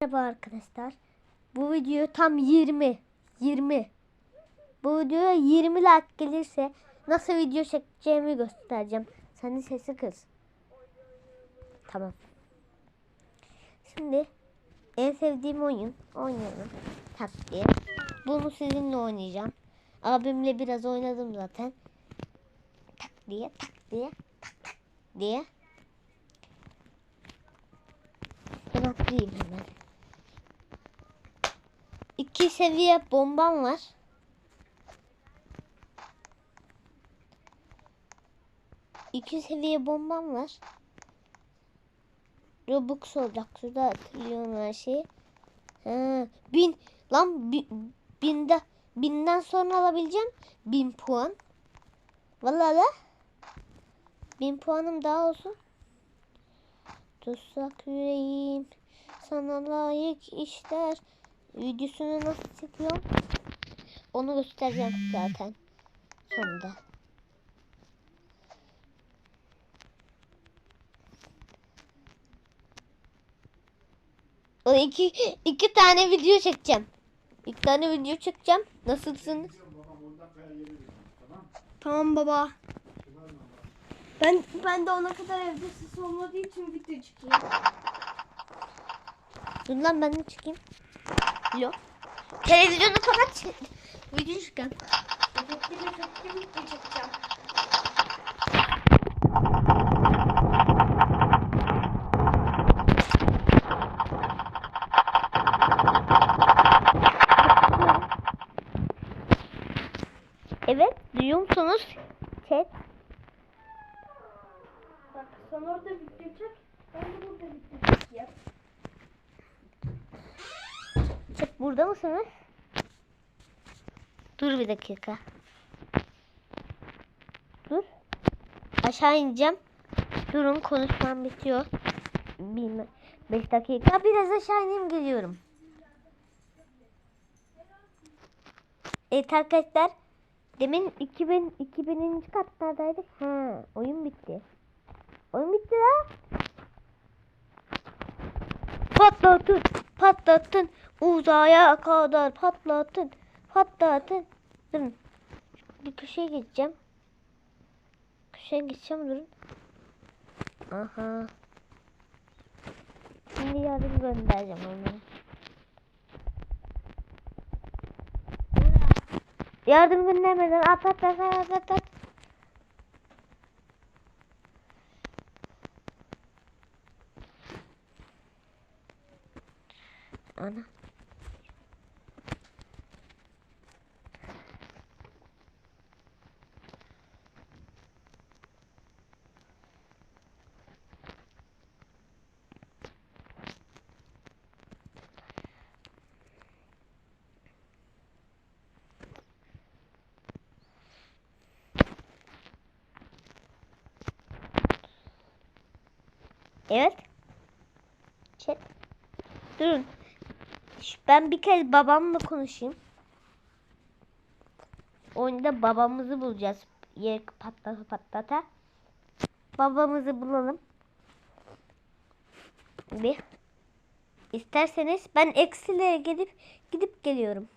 Merhaba arkadaşlar. Bu video tam 20. 20. Bu videoya 20 like gelirse nasıl video çekeceğimi göstereceğim. Senin sesi kız. Tamam. Şimdi en sevdiğim oyun oynayalım. Tak diye. Bunu sizinle oynayacağım. Abimle biraz oynadım zaten. Tak diye tak diye tak tak diye. Ben atlayayım hemen. İki seviye bombam var. İki seviye bombam var. Robux olacak. Şurada hatırlıyorum her şeyi. Ha, bin. Lan bi, binde, binden sonra alabileceğim. Bin puan. Vallahi la. Bin puanım daha olsun. Tutsak yüreğim. Sana layık işler. Videosunu nasıl çekiyorum? Onu göstereceğim zaten. Sonunda. O iki, iki tane video çekeceğim. İki tane video çekeceğim. Nasılsınız? Tamam baba. Ben ben de ona kadar evde ses olmadığı için video çekeyim. Dur lan ben de çıkayım. Lo. Televizyonu kapat. Video çıkan. Efektli efektli video çekeceğim. Evet. Duyuyor musunuz? Chat. Bak sen orada video çek. Ben de burada video çekeyim. Chat burada mısınız? Dur bir dakika. Dur. Aşağı ineceğim. Durun konuşmam bitiyor. Bilmem. 5 dakika. Biraz aşağı ineyim geliyorum. Evet arkadaşlar. Demin 2000 2000. katlardaydık. Ha, oyun bitti. Oyun bitti lan. Patlatın, patlatın. Uzaya kadar patlatın, patlatın. Durun. Bir köşeye geçeceğim. Köşeye geçeceğim durun. Aha. Şimdi yardım göndereceğim onlara. Yardım göndermeden at at at at at at. Evet. Chat. Durun. Ben bir kez babamla konuşayım. Oyunda babamızı bulacağız. Yer patlata patlata. Babamızı bulalım. Bir. İsterseniz ben eksilere gidip gidip geliyorum.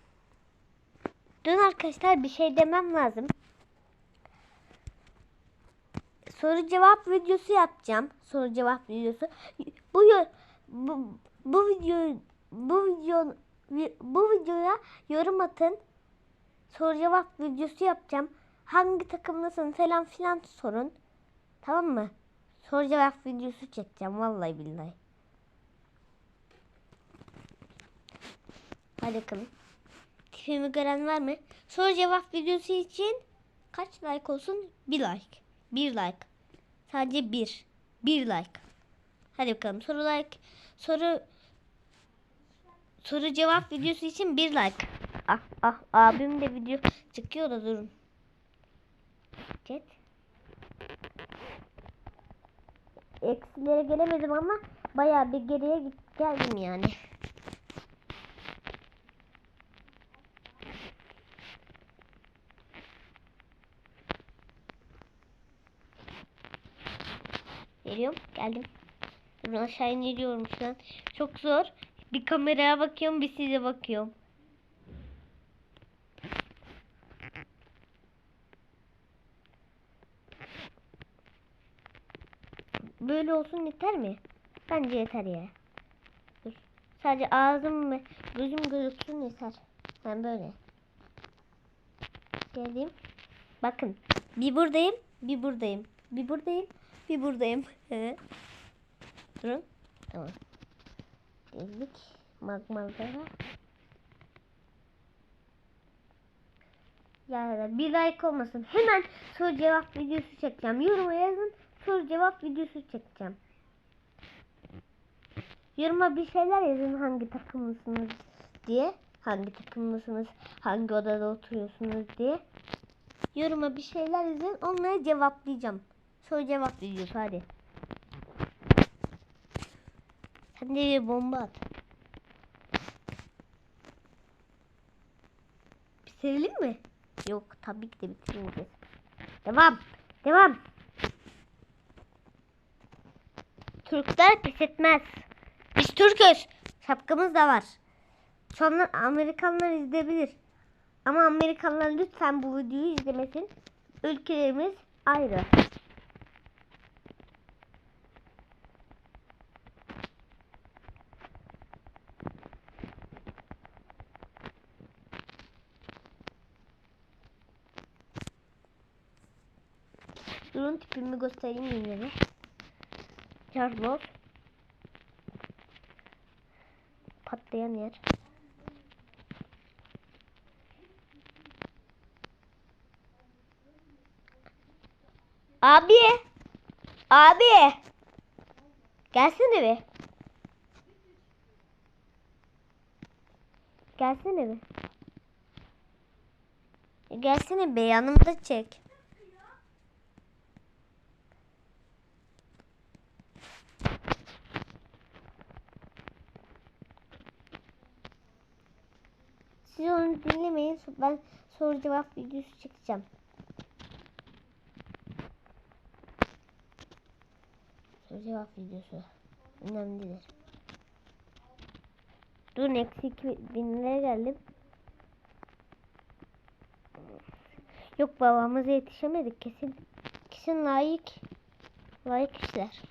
Dün arkadaşlar bir şey demem lazım. Soru cevap videosu yapacağım. Soru cevap videosu. Bu bu, bu video bu video bu videoya yorum atın. Soru cevap videosu yapacağım. Hangi takımlısın falan filan sorun. Tamam mı? Soru cevap videosu çekeceğim vallahi billahi. Hadi bakalım. Tipimi gören var mı? Soru cevap videosu için kaç like olsun? Bir like. Bir like. Sadece bir. Bir like. Hadi bakalım. Soru like. Soru soru cevap videosu için bir like. Ah ah abim de video çıkıyor da durun. Chat. Eksilere gelemedim ama bayağı bir geriye geldim yani. Geliyorum. Geldim. Dur aşağı iniyorum şu an. Çok zor. Bir kameraya bakıyorum, bir size bakıyorum. Böyle olsun yeter mi? Bence yeter ya. Dur. Sadece ağzım ve gözüm gözüksün yeter. Ben böyle. Geldim. Bakın. Bir buradayım, bir buradayım. Bir buradayım, bir buradayım. Durun. Tamam. Geldik. Magmalara. Ya bir like olmasın. Hemen soru cevap videosu çekeceğim. Yoruma yazın. Soru cevap videosu çekeceğim. Yoruma bir şeyler yazın hangi takımlısınız diye. Hangi takımlısınız, hangi odada oturuyorsunuz diye. Yoruma bir şeyler yazın. Onları cevaplayacağım. Soru cevap videosu hadi. Sen de bir bomba at. Bitirelim mi? Yok tabii ki de bitirmeyeceğiz. Devam. Devam. Türkler pes etmez. Biz Türk'üz. Şapkamız da var. Sonra Amerikanlar izleyebilir. Ama Amerikanlar lütfen bu videoyu izlemesin. Ülkelerimiz ayrı. Durun tipimi göstereyim yine. Charles. Patlayan yer. Abi. Abi. Gelsene bir. Gelsene bir. Gelsene be yanımda çek. Siz onu dinlemeyin. Ben soru cevap videosu çekeceğim. Soru cevap videosu. Önemlidir. Dur eksi 2000 liraya geldim. Yok babamıza yetişemedik kesin. Kesin layık. Layık işler.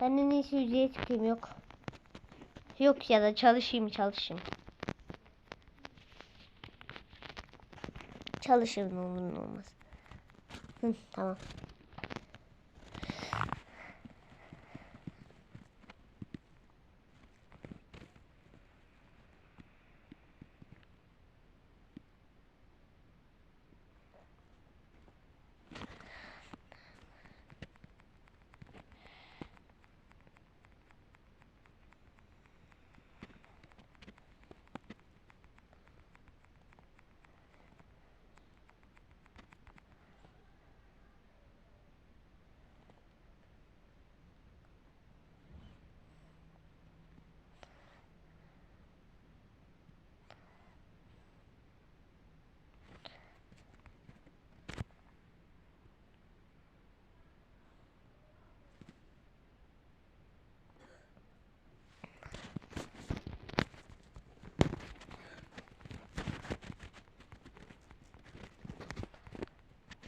Ben en iyisi yüzeye çıkayım yok. Yok ya da çalışayım çalışayım. Çalışırım onun olmaz. Hı, tamam.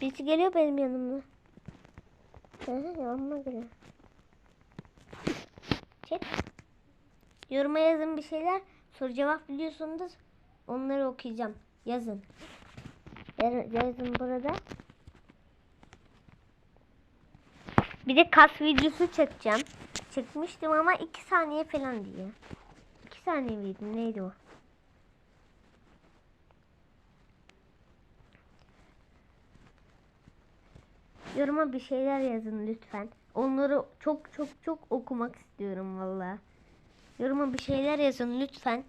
Birisi geliyor benim yanıma. Yanıma geliyor. Çek. Yoruma yazın bir şeyler. Soru cevap biliyorsunuz. Onları okuyacağım. Yazın. Yaz- Yazın burada. Bir de kas videosu çekeceğim. Çekmiştim ama 2 saniye falan diyor. 2 saniye miydi? Neydi o? Yoruma bir şeyler yazın lütfen. Onları çok çok çok okumak istiyorum valla. Yoruma bir şeyler yazın lütfen.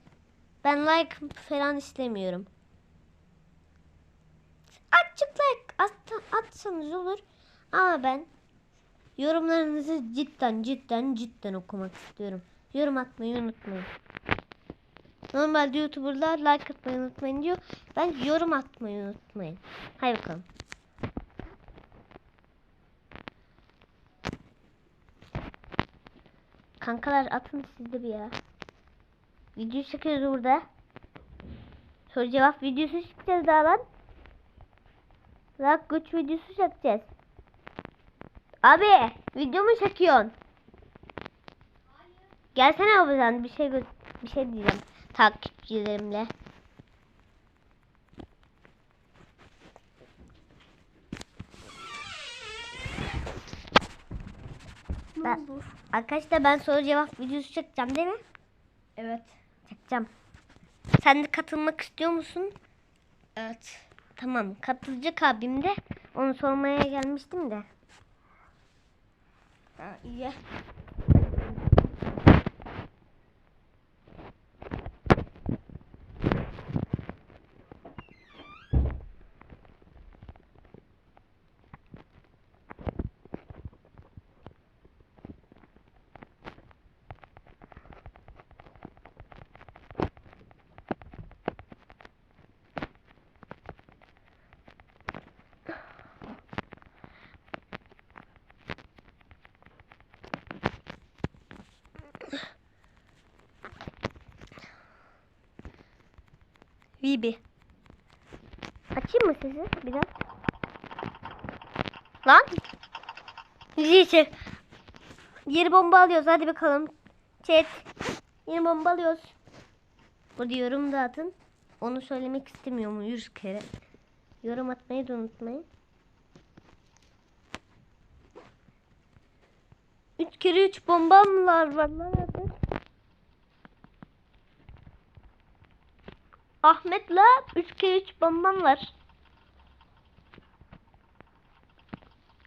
Ben like falan istemiyorum. Azıcık like at, atsanız olur. Ama ben Yorumlarınızı cidden cidden cidden okumak istiyorum. Yorum atmayı unutmayın. Normalde YouTuber'lar like atmayı unutmayın diyor. Ben yorum atmayı unutmayın. Haydi bakalım. Kankalar atın siz de bir ya. Video çekiyoruz burada. Soru cevap videosu çekeceğiz daha lan. Daha güç videosu çekeceğiz. Abi video mu çekiyorsun? Gelsene abi sen bir şey bir şey diyeceğim takipçilerimle. Ben-? Arkadaşlar ben soru cevap videosu çekeceğim değil mi? Evet. Çekeceğim. Sen de katılmak istiyor musun? Evet. Tamam katılacak abim de onu sormaya gelmiştim de. Ha, iyi. Vibi. Açayım mı sizi biraz? Lan. Neyse. Yeni bomba alıyoruz. Hadi bakalım. Chat. Yeni bomba alıyoruz. Burada yorum da atın. Onu söylemek istemiyorum yüz kere. Yorum atmayı da unutmayın. Üç kere üç bombamlar var lan. Ahmet'la 3 kere 3 bombam var.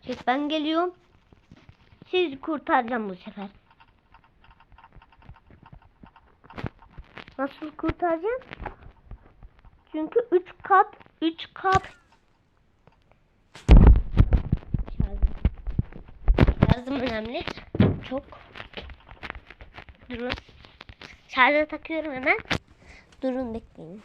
Çek ben geliyorum. Siz kurtaracağım bu sefer. Nasıl kurtaracağım? Çünkü 3 kat 3 kat Şarjım. Şarjım önemli. Çok. Durun. Şarja takıyorum hemen. Durun bekleyin.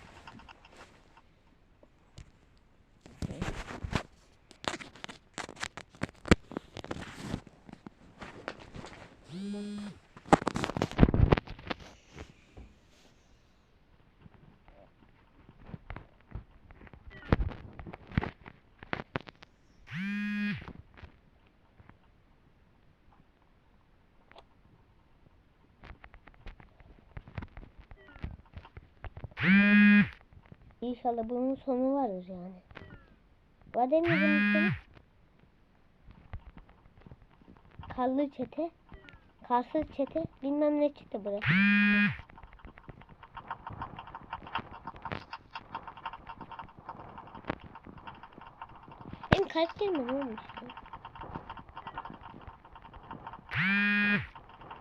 İnşallah bunun sonu vardır yani. Bunun sonu? Karlı çete, karsız çete, bilmem ne çete burası. Benim karakterime ne olmuş?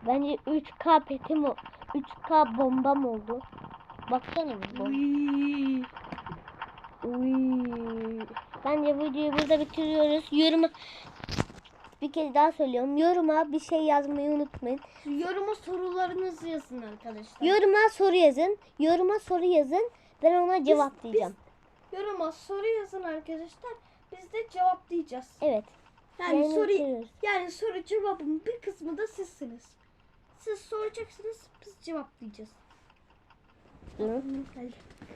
Bence 3K petim o. 3K bombam oldu. Baksana bir bomba. Uy. Bence videoyu burada bitiriyoruz. Yoruma bir kez daha söylüyorum. Yoruma bir şey yazmayı unutmayın. Yoruma sorularınızı yazın arkadaşlar. Yoruma soru yazın. Yoruma soru yazın. Ben ona Biz- cevaplayacağım. biz yoruma soru yazın arkadaşlar. Biz de cevaplayacağız. Evet. Yani soru bitiriyoruz. yani soru cevabın bir kısmı da sizsiniz. Siz soracaksınız, biz cevaplayacağız. Durun. Hadi.